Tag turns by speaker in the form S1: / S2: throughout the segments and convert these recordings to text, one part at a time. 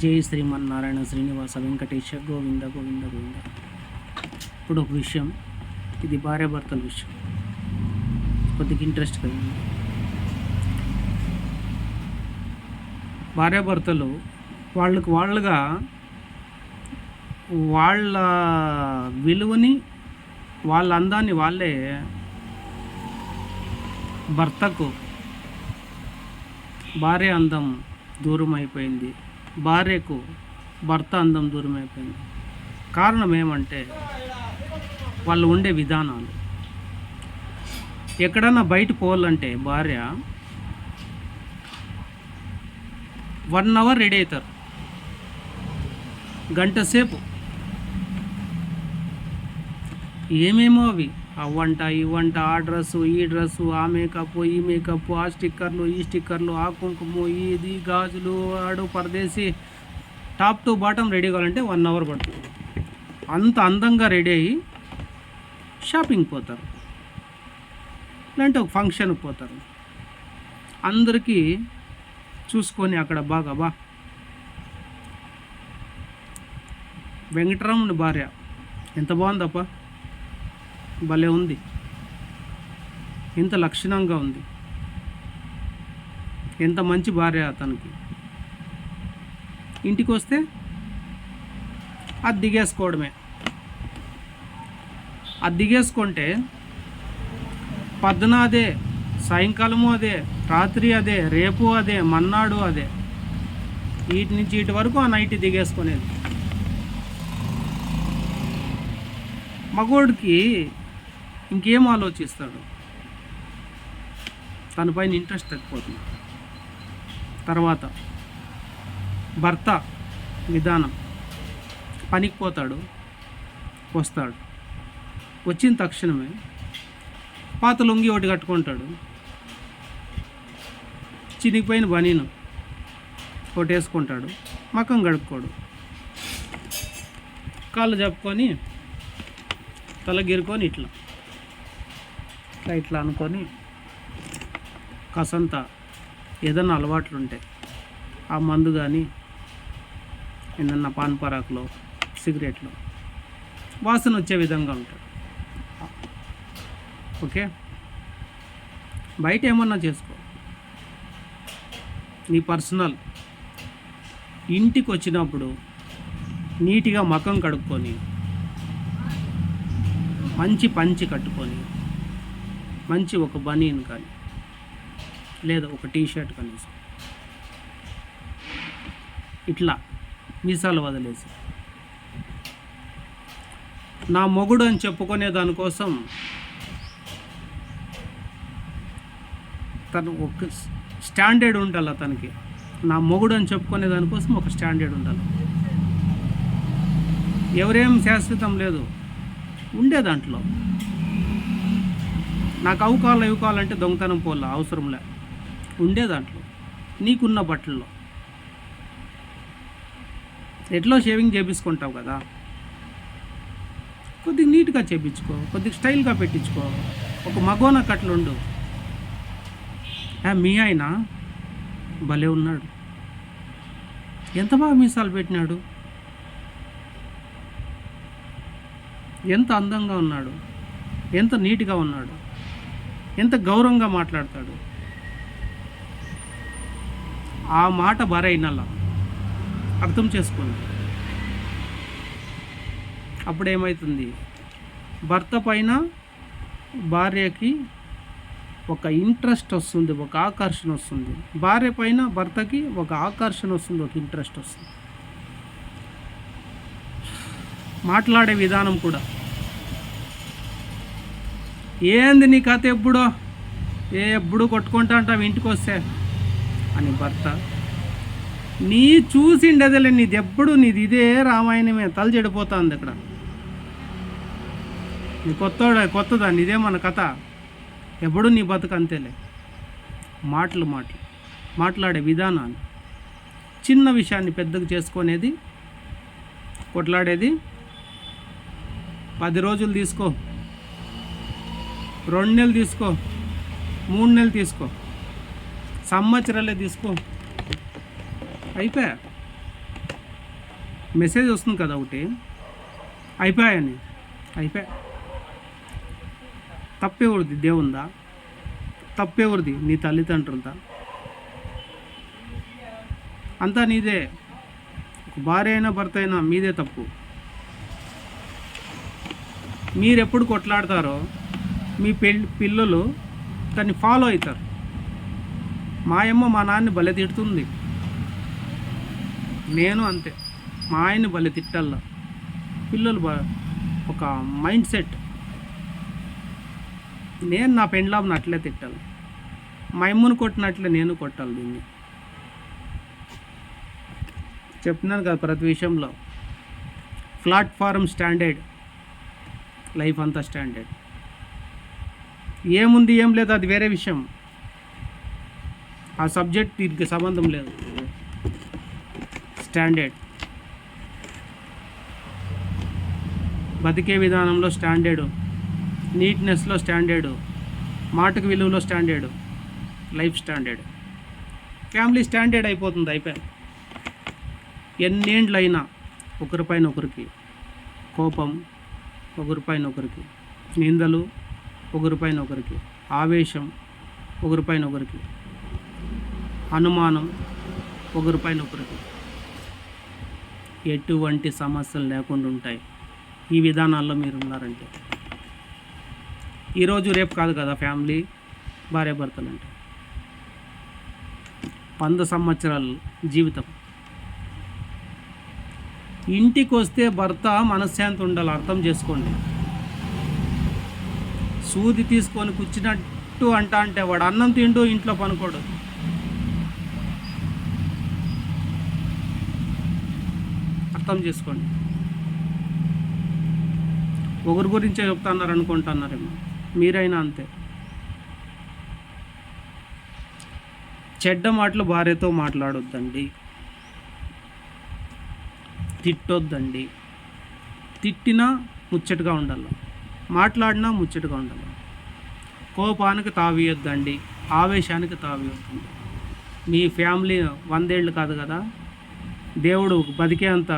S1: జై శ్రీమన్నారాయణ శ్రీనివాస వెంకటేశ గోవింద గోవింద గోవింద. ఇప్పుడు ఒక విషయం ఇది భార్యాభర్తల విషయం. కొద్దిగా ఇంట్రెస్ట్ కలిగింది భార్యాభర్తలు వాళ్ళకు వాళ్ళుగా వాళ్ళ విలువని వాళ్ళ అందాన్ని వాళ్ళే భర్తకు భార్య అందం దూరం అయిపోయింది భార్యకు భర్త అందం దూరం అయిపోయింది కారణం ఏమంటే వాళ్ళు ఉండే విధానాలు. ఎక్కడన్నా బయట పోవాలంటే భార్య వన్ అవర్ రెడీ అవుతారు. గంట సేపు. ఏమేమో అవి. ఆ వంట ఈ వంట ఆ డ్రెస్సు ఈ డ్రెస్సు ఆ మేకప్ ఈ మేకప్ ఆ స్టిక్కర్లు ఈ స్టిక్కర్లు ఆ కుంకుమ ఇది గాజులు ఆడు పరదేసి టాప్ టు బాటమ్ రెడీ కావాలంటే వన్ అవర్ పడుతుంది. అంత అందంగా రెడీ అయ్యి షాపింగ్ పోతారు. లేదంటే ఒక ఫంక్షన్కి పోతారు. అందరికీ చూసుకొని అక్కడ బాగా బా. వెంకటరాముని భార్య ఎంత బాగుందప్పా. భలే ఉంది. ఎంత లక్షణంగా ఉంది. ఎంత మంచి భార్య అతనికి. ఇంటికి వస్తే అది దిగేసుకోవడమే. అది దిగేసుకుంటే పద్దున అదే సాయంకాలము అదే రాత్రి అదే రేపు అదే మన్నాడు అదే. వీటి నుంచి ఇటు వరకు ఆ నైట్ దిగేసుకునేది. మగోడికి ఇంకేం ఆలోచిస్తాడు? తనపైన ఇంట్రెస్ట్ తగ్గిపోతుంది. తర్వాత భర్త విధానం పనికి పోతాడు వస్తాడు. వచ్చిన తక్షణమే పాత లొంగి ఒకటి కట్టుకుంటాడు. చినిగిపోయిన బనీను ఒకటి వేసుకుంటాడు మకం గడుపుకోడు. కాళ్ళు చెప్పుకొని తల గిరుకొని ఇట్లా. ఇట్లా ఇట్లా అనుకొని కసంత ఏదన్నా అలవాట్లు ఉంటాయి ఆ మందు కానీ ఏదన్నా పాన్ పరాకులో సిగరెట్లో వాసన వచ్చే విధంగా ఉంటాడు ఓకే? బయట ఏమన్నా చేసుకో. నీ పర్సనల్ ఇంటికి వచ్చినప్పుడు నీట్గా మకం కడుక్కొని మంచి పంచి కట్టుకొని మంచి ఒక బనీన్ కానీ లేదా ఒక టీ షర్ట్ కానీ ఇట్లా మీసాలు వదిలేసి. నా మొగుడు అని చెప్పుకునే దానికోసం తను ఒక స్టాండర్డ్ ఉండాలి అతనికి నా మొగుడు అని చెప్పుకునే దానికోసం ఒక స్టాండర్డ్ ఉండాలి. ఎవరేం శాశ్వతం లేదు. ఉండే దాంట్లో. నాకు అవు కావాలి ఇవి కావాలంటే దొంగతనం పోలా అవసరంలే ఉండే దాంట్లో. నీకున్న బట్టల్లో. ఎట్లో షేవింగ్ చేపించుకుంటావు కదా. కొద్దిగా నీట్గా చేపించుకో కొద్దిగా స్టైల్గా పెట్టించుకో. ఒక మగోన కట్లుండు. ఆ, మీ ఆయన భలే ఉన్నాడు. ఎంత బాగా మీసాలు పెట్టినాడు. ఎంత అందంగా ఉన్నాడు. ఎంత నీట్గా ఉన్నాడు. ఎంత గౌరవంగా మాట్లాడతాడు? ఆ మాట భారైనలా అర్థం చేసుకోండి. అప్పుడేమవుతుంది భర్త పైన భార్యకి ఒక ఇంట్రెస్ట్ వస్తుంది ఒక ఆకర్షణ వస్తుంది. భార్య పైన భర్తకి ఒక ఆకర్షణ వస్తుంది ఒక ఇంట్రెస్ట్ వస్తుంది. మాట్లాడే విధానం కూడా. ఏంది నీ కథ ఎప్పుడో? ఏ ఎప్పుడు కొట్టుకుంటా అంటావు ఇంటికి వస్తే అని భర్త నీ చూసిండేదిలే నీది ఎప్పుడు నీది ఇదే రామాయణమే తల చెడిపోతుంది ఇక్కడ. నీ కొత్త కొత్తదా? నీదే మన కథ? ఎప్పుడు నీ బతుకు అంతేలే. మాటలు మాటలు మాట్లాడే విధానాన్ని చిన్న విషయాన్ని పెద్దగా చేసుకునేది కొట్లాడేది. పది రోజులు తీసుకో. రెండు నెలలు తీసుకో. మూడు నెలలు తీసుకో. సంవత్సరాలే తీసుకో. అయిపోయా? మెసేజ్ వస్తుంది కదా ఒకటి. అయిపోయాయని అయిపోయా. తప్పేవరిది దేవుందా? తప్పేవరిది నీ తల్లిదండ్రులదా? అంతా నీదే. భార్య అయినా భర్త అయినా మీదే తప్పు. మీరు ఎప్పుడు కొట్లాడతారో మీ పెళ్ళి పిల్లలు దాన్ని ఫాలో అవుతారు. మాయమ్మ మా నాన్నని బలె తిడుతుంది. నేను అంతే. మా ఆయన్ని బలె తిట్టల్లా పిల్లలు ఒక మైండ్ సెట్. నేను నా పెండ్లాబ్ని అట్లే తిట్టాలి. మా అమ్మను కొట్టినట్లే నేను కొట్టాలి దీన్ని. చెప్తున్నాను కదా ప్రతి విషయంలో. Platform standard. లైఫ్ అంతా స్టాండర్డ్. ఏముంది ఏం లేదు అది వేరే విషయం. ఆ సబ్జెక్ట్ దీనికి సంబంధం లేదు. స్టాండర్డ్. బతికే విధానంలో స్టాండర్డు. నీట్నెస్లో స్టాండర్డు. మాటకు విలువలో standard. Life standard. Family standard అయిపోతుంది అయిపోయింది ఎన్నేండ్లు అయినా ఒకరిపైన ఒకరికి కోపం ఒకరిపైన ఒకరికి నిందలు ఒకరిపైన ఒకరికి. ఆవేశం ఒకరిపైన ఒకరికి. అనుమానం ఒకరిపైన ఒకరికి. ఎటువంటి సమస్యలు లేకుండా ఉంటాయి. ఈ విధానాల్లో మీరు ఉన్నారంటే ఈరోజు రేపు కాదు కదా ఫ్యామిలీ భార్యాభర్తలు అంటే వంద సంవత్సరాలు జీవితం. ఇంటికి వస్తే భర్త మనశ్శాంతి ఉండాలి అర్థం చేసుకోండి. సూది తీసుకొని కూర్చున్నట్టు అంట అంటే వాడు అన్నం తింటూ ఇంట్లో పనుకోడు. అర్థం చేసుకోండి. ఒకరి గురించే చెప్తున్నారు అనుకుంటున్నారేమో. మీరైనా అంతే. చెడ్డ మాటలు భార్యతో మాట్లాడొద్దండి. తిట్టొద్దండి. తిట్టినా ముచ్చటగా ఉండాలి. మాట్లాడినా ముచ్చటగా ఉండదు. కోపానికి తావియొద్దండి ఆవేశానికి తావియొద్దండి. మీ ఫ్యామిలీ వందేళ్ళు కాదు కదా? దేవుడు బతికే అంత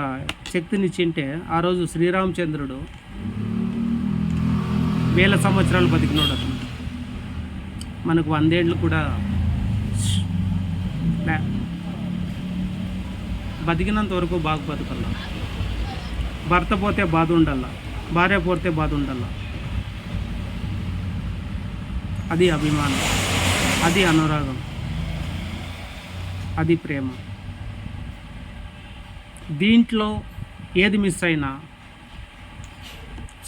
S1: శక్తినిచ్చింటే ఆ రోజు శ్రీరామచంద్రుడు వేల సంవత్సరాలు బతికినోడు అతను. మనకు వందేళ్ళు కూడా బతికినంత వరకు బాగా బతకల్లా. భర్త పోతే బాధ ఉండాల భార్య పోతే బాధ ఉండాలా అది అభిమానం అది అనురాగం అది ప్రేమ. దీంట్లో ఏది మిస్ అయినా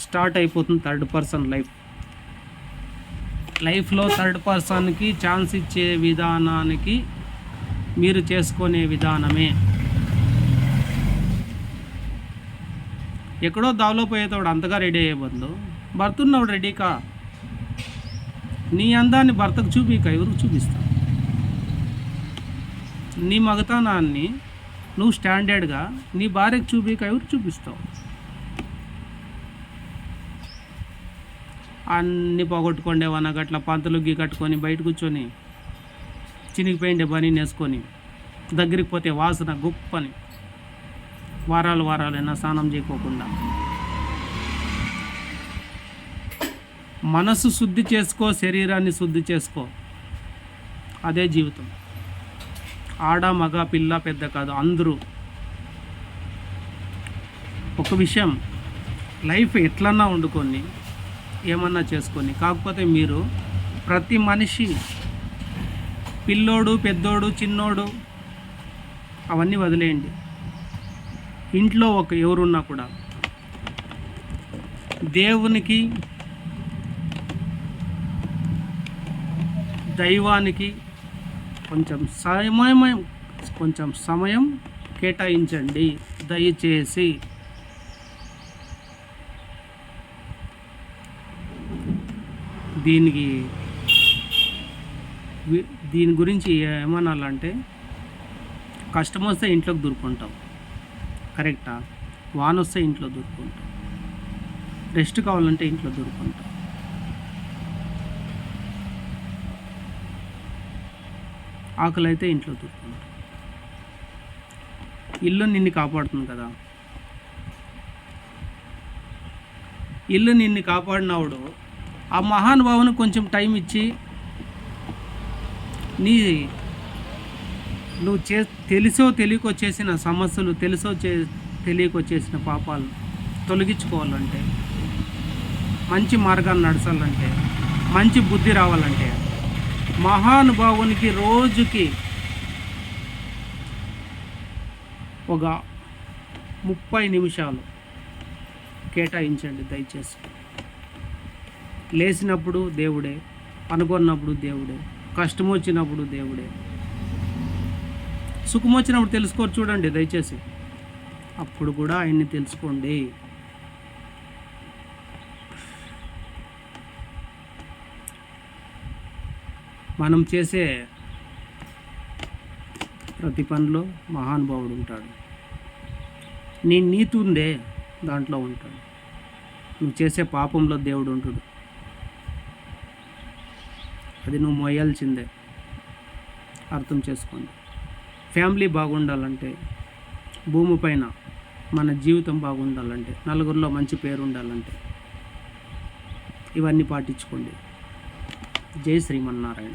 S1: స్టార్ట్ అయిపోతుంది థర్డ్ పర్సన్ లైఫ్ లైఫ్లో థర్డ్ పర్సన్కి ఛాన్స్ ఇచ్చే విధానానికి మీరు చేసుకునే విధానమే. ఎక్కడో దావలో పోయేటోడు అంతగా రెడీ అయ్యే బదులు భర్తున్నవాడు రెడీ కా? నీ అందాన్ని భర్తకు చూపి కైవరకు చూపిస్తావు నీ మగతనాన్ని నువ్వు స్టాండర్డ్గా నీ భార్యకు చూపి ఎవరికి చూపిస్తావు. అన్ని పోగొట్టుకోండేవన్నా గట్ల పంతులు గీ కట్టుకొని బయట కూర్చొని చినిగిపోయిండే బని నేసుకొని దగ్గరికి పోతే వాసన గొప్పని. వారాలు వారాలైనా స్నానం చేయకోకుండా. మనసు శుద్ధి చేసుకో శరీరాన్ని శుద్ధి చేసుకో. అదే జీవితం. ఆడ మగ పిల్ల పెద్ద కాదు అందరూ. ఒక విషయం లైఫ్ ఎట్లన్నా వండుకొని ఏమన్నా చేసుకొని కాకపోతే మీరు ప్రతి మనిషి పిల్లోడు పెద్దోడు చిన్నోడు అవన్నీ వదిలేయండి. ఇంట్లో ఒక ఎవరున్నా కూడా దేవునికి దైవానికి కొంచెం సమయం కొంచెం సమయం కేటాయించండి. దయచేసి. దీనికి దీని గురించి ఏమనాలంటే కష్టం వస్తే ఇంట్లోకి దూరుకుంటాం. కరెక్టా? వాన వస్తే ఇంట్లో దూరుకుంటాం. రెస్ట్ కావాలంటే ఇంట్లో దూరుకుంటాం. ఆకలి అయితే ఇంట్లో తూర్పుకుంటాం ఇల్లు నిన్ను కాపాడుతుంది కదా. ఇల్లు నిన్ను కాపాడినప్పుడు ఆ మహానుభావుని కొంచెం టైం ఇచ్చి నీ నువ్వు చే తెలిసో తెలియకొచ్చేసిన సమస్యలు తెలుసో చే తెలియకొచ్చేసిన పాపాలు తొలగించుకోవాలంటే మంచి మార్గాన్ని నడచాలంటే మంచి బుద్ధి రావాలంటే మహానుభావునికి రోజుకి ఒక ముప్పై నిమిషాలు కేటాయించండి దయచేసి. లేచినప్పుడు దేవుడే అనుకున్నప్పుడు దేవుడే కష్టం వచ్చినప్పుడు దేవుడే. సుఖం వచ్చినప్పుడు తెలుసుకోవచ్చు చూడండి దయచేసి. అప్పుడు కూడా ఆయన్ని తెలుసుకోండి. మనం చేసే ప్రతి పనిలో మహానుభావుడు ఉంటాడు. నీ నీతి ఉందే దాంట్లో ఉంటాడు. నువ్వు చేసే పాపంలో దేవుడు ఉంటాడు. అది నువ్వు మోయాల్సిందే. అర్థం చేసుకోండి. ఫ్యామిలీ బాగుండాలంటే భూమిపైన మన జీవితం బాగుండాలంటే నలుగురిలో మంచి పేరు ఉండాలంటే ఇవన్నీ పాటించుకోండి. జై శ్రీమన్నారాయణ